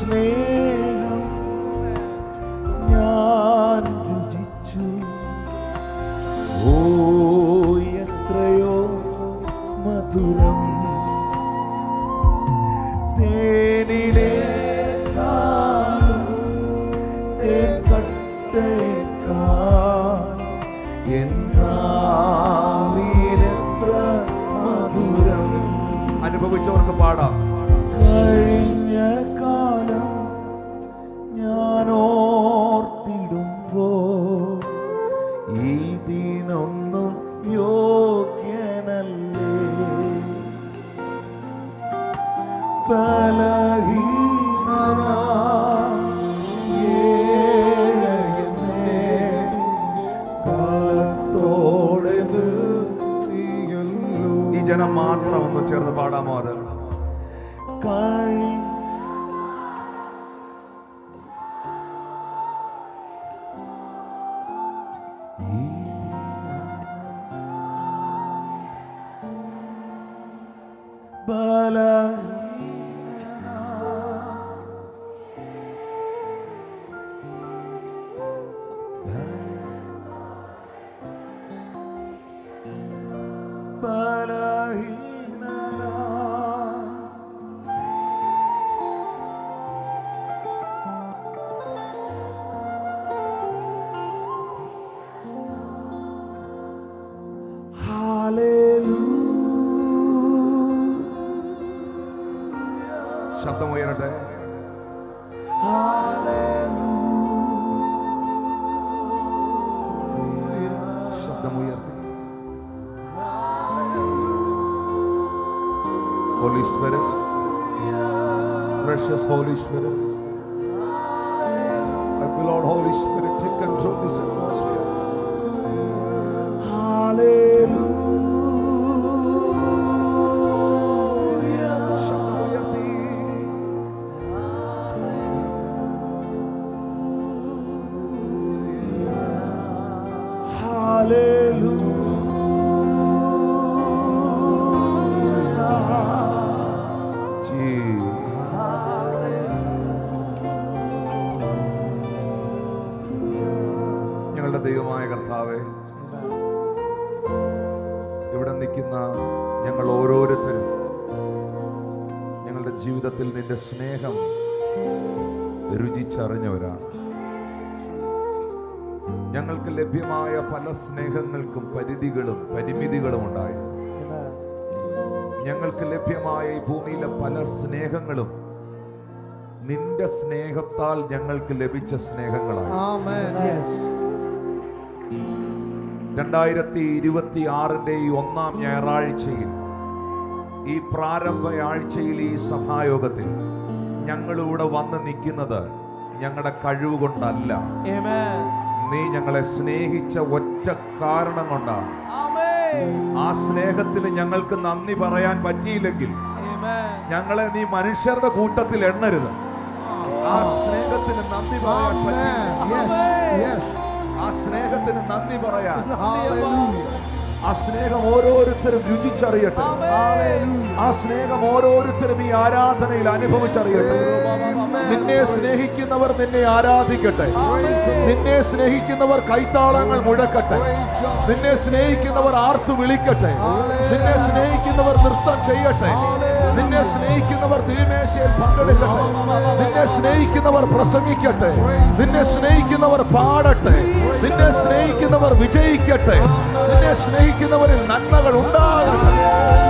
സ്നേഹം ഞാൻ രുചിച്ചു. ഓ എത്രയോ മധുരം മധുരം. അനുഭവിച്ചവർക്ക് പാടാം. ബലഹീനനാ ഈ ജനം മാത്രം ഒന്ന് ചേർന്ന് പാടാമോ അത്? കഴി ഈ ബലഹീനനാ ശബ്ദം ഉയരട്ടെ ശബ്ദം ഉയർത്തി Holy Spirit, precious Holy Spirit, I will Lord Holy Spirit take control this നിൽക്കുന്ന ഞങ്ങൾ ഓരോരുത്തരും ഞങ്ങളുടെ ജീവിതത്തിൽ നിന്റെ സ്നേഹം രുചിച്ചറിഞ്ഞവരാണ്. ഞങ്ങൾക്ക് ലഭ്യമായ പല സ്നേഹങ്ങൾക്കും പരിധികളും പരിമിതികളും ഉണ്ടായിരുന്നു. ഞങ്ങൾക്ക് ലഭ്യമായ ഈ ഭൂമിയിലെ പല സ്നേഹങ്ങളും നിന്റെ സ്നേഹത്താൽ ഞങ്ങൾക്ക് ലഭിച്ച സ്നേഹങ്ങളാണ്. രണ്ടായിരത്തി ഇരുപത്തി ആറിന്റെ ഈ ഒന്നാം ഞായറാഴ്ചയിൽ ഈ പ്രാരംഭ ആഴ്ചയിൽ ഈ സഭായോഗത്തിൽ ഞങ്ങളിവിടെ വന്ന് നിൽക്കുന്നത് ഞങ്ങളുടെ കഴിവ് കൊണ്ടല്ല നീ ഞങ്ങളെ സ്നേഹിച്ച ഒറ്റ കാരണം കൊണ്ടാണ് Amen. ആ സ്നേഹത്തിന് ഞങ്ങൾക്ക് നന്ദി പറയാൻ പറ്റിയില്ലെങ്കിൽ Amen. ഞങ്ങളെ നീ മനുഷ്യരുടെ കൂട്ടത്തിൽ എണ്ണരുത് ആ സ്നേഹത്തിന് നന്ദി പറയാൻ പറ്റി. ആ സ്നേഹത്തിന് നന്ദി പറയാൻ. ആ സ്നേഹം ഓരോരുത്തരും രുചിച്ചറിയട്ടെ. ആ സ്നേഹം ഓരോരുത്തരും ഈ ആരാധനയിൽ അനുഭവിച്ചറിയട്ടെ. നിന്നെ സ്നേഹിക്കുന്നവർ നിന്നെ ആരാധിക്കട്ടെ. നിന്നെ സ്നേഹിക്കുന്നവർ കൈത്താളങ്ങൾ മുഴക്കട്ടെ. നിന്നെ സ്നേഹിക്കുന്നവർ ആർത്തു വിളിക്കട്ടെ. നിന്നെ സ്നേഹിക്കുന്നവർ നൃത്തം ചെയ്യട്ടെ. നിന്നെ സ്നേഹിക്കുന്നവർ തിരുമേശയിൽ പങ്കെടുക്കട്ടെ. നിന്നെ സ്നേഹിക്കുന്നവർ പ്രസംഗിക്കട്ടെ. നിന്നെ സ്നേഹിക്കുന്നവർ പാടട്ടെ. നിന്നെ സ്നേഹിക്കുന്നവർ വിജയിക്കട്ടെ. നിന്നെ സ്നേഹിക്കുന്നവരിൽ നന്മകൾ ഉണ്ടാകട്ടെ.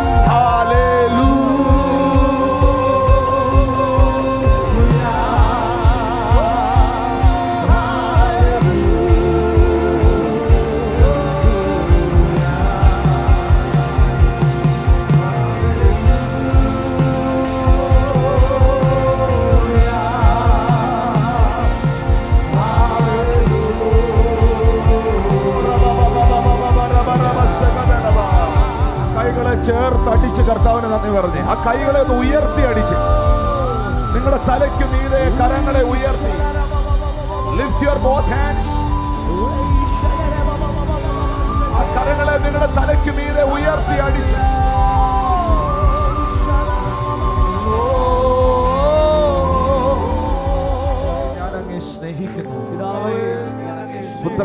നന്ദി പറഞ്ഞ്. ആ കൈകളെ ഒന്ന് ഉയർത്തി അടിച്ച്. നിങ്ങളുടെ തലയ്ക്ക് മീതെ കരങ്ങളെ ഉയർത്തി. ലിഫ്റ്റ് യുവർ ബോത്ത് ഹാൻഡ്സ്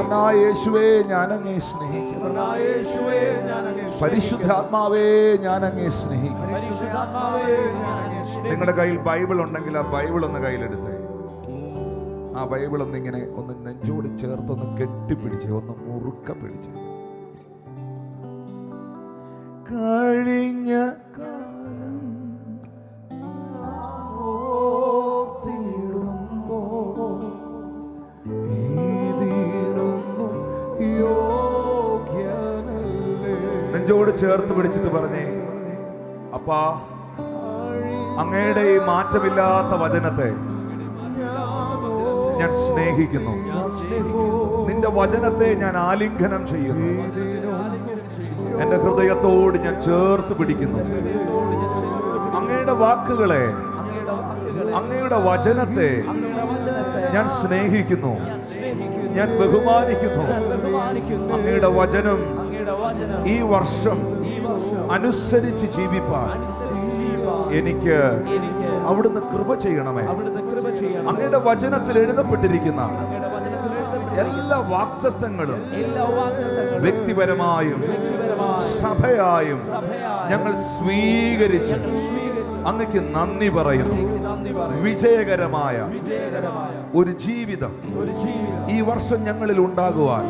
പുത്രനായ യേശുവേ ഞാൻ അങ്ങേ സ്നേഹിക്കുന്നു. പരിശുദ്ധാത്മാവേ ഞാൻ അങ്ങേ സ്നേഹിക്കുന്നു. നിങ്ങളുടെ കയ്യിൽ ബൈബിൾ ഉണ്ടെങ്കിൽ ആ ബൈബിൾ ഒന്ന് കയ്യിലെടുത്തേ. ആ ബൈബിൾ ഒന്ന് ഇങ്ങനെ ഒന്ന് നെഞ്ചോട് ചേർത്തൊന്ന് കെട്ടിപ്പിടിച്ച് ഒന്ന് മുറുക്ക പിടിച്ച്. കഴിഞ്ഞ നെഞ്ചോട് ചേർത്ത് പിടിച്ചിട്ട് പറഞ്ഞേ അപ്പാ അങ്ങയുടെ ഈ മാറ്റമില്ലാത്ത വചനത്തെ ഞാൻ സ്നേഹിക്കുന്നു. നിന്റെ വചനത്തെ ഞാൻ ആലിംഗനം ചെയ്യുന്നു. എന്റെ ഹൃദയത്തോട് ഞാൻ ചേർത്ത് പിടിക്കുന്നു. അങ്ങയുടെ വാക്കുകളെ അങ്ങയുടെ വചനത്തെ ഞാൻ സ്നേഹിക്കുന്നു. ഞാൻ ബഹുമാനിക്കുന്നു. അങ്ങയുടെ വചനം ഈ വർഷം അനുസരിച്ച് ജീവിപ്പാൻ എനിക്ക് അവിടുന്ന് കൃപ ചെയ്യണമേ. അങ്ങയുടെ വചനത്തിൽ എഴുതപ്പെട്ടിരിക്കുന്ന എല്ലാ വാക്തത്വങ്ങളും വ്യക്തിപരമായും സഭയായും ഞങ്ങൾ സ്വീകരിച്ച്. അങ്ങക്ക് നന്ദി പറയുന്നു. വിജയകരമായ ഒരു ജീവിതം ഈ വർഷം ഞങ്ങളിൽ ഉണ്ടാകുവാൻ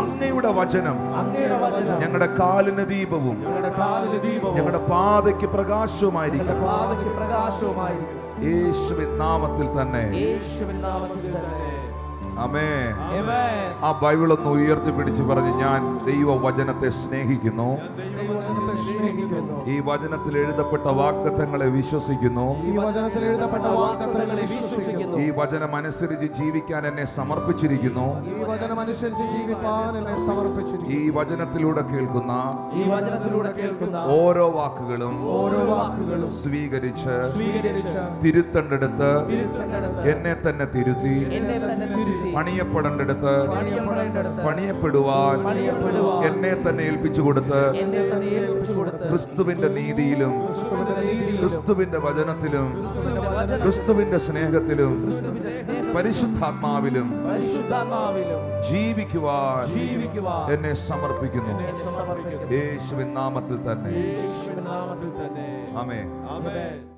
അങ്ങയുടെ വചനം ഞങ്ങളുടെ കാലിന് ദീപവും ഞങ്ങളുടെ പാതയ്ക്ക് പ്രകാശവുമായിരിക്കും. യേശുവിൻ നാമത്തിൽ തന്നെ. അമേ ആ ബൈബിൾ ഒന്ന് ഉയർത്തി പിടിച്ച് പറഞ്ഞ് ഞാൻ ദൈവ വചനത്തെ ദൈവവചനത്തെ സ്നേഹിക്കുന്നു ഈ വചനത്തിൽ എഴുതപ്പെട്ട വാഗ്ദത്തങ്ങളെ വിശ്വസിക്കുന്നു. ഈ വചനത്തിൽ എഴുതപ്പെട്ട വാഗ്ദത്തങ്ങളെ വിശ്വസിക്കുന്നു. ഈ വചനം അനുസരിച്ച് ജീവിക്കാൻ എന്നെ സമർപ്പിച്ചിരിക്കുന്നു. ഈ വചനം അനുസരിച്ച് ജീവിക്കാൻ എന്നെ സമർപ്പിച്ചിരിക്കുന്നു. ഈ വചനത്തിലൂടെ കേൾക്കുന്ന ഈ വചനത്തിലൂടെ കേൾക്കുന്ന ഓരോ വാക്കുകളും ഓരോ വാക്കുകളും സ്വീകരിച്ച് സ്വീകരിച്ച് തിരുത്തണ്ടെടുത്ത് എന്നെ തന്നെ തിരുത്തി എന്നെ തന്നെ തിരുത്തി പണിയപ്പെടേണ്ടടുത്ത് പണിയപ്പെടുവാൻ എന്നെ തന്നെ ഏൽപ്പിച്ചു കൊടുത്ത് ക്രിസ്തുവിന്റെ നീതിയിലും ക്രിസ്തുവിന്റെ വചനത്തിലും ക്രിസ്തുവിന്റെ സ്നേഹത്തിലും പരിശുദ്ധാത്മാവിലും ജീവിക്കുവാൻ എന്നെ സമർപ്പിക്കുന്നു. യേശുവിൻ നാമത്തിൽ തന്നെ. ആമേ ആമേൻ.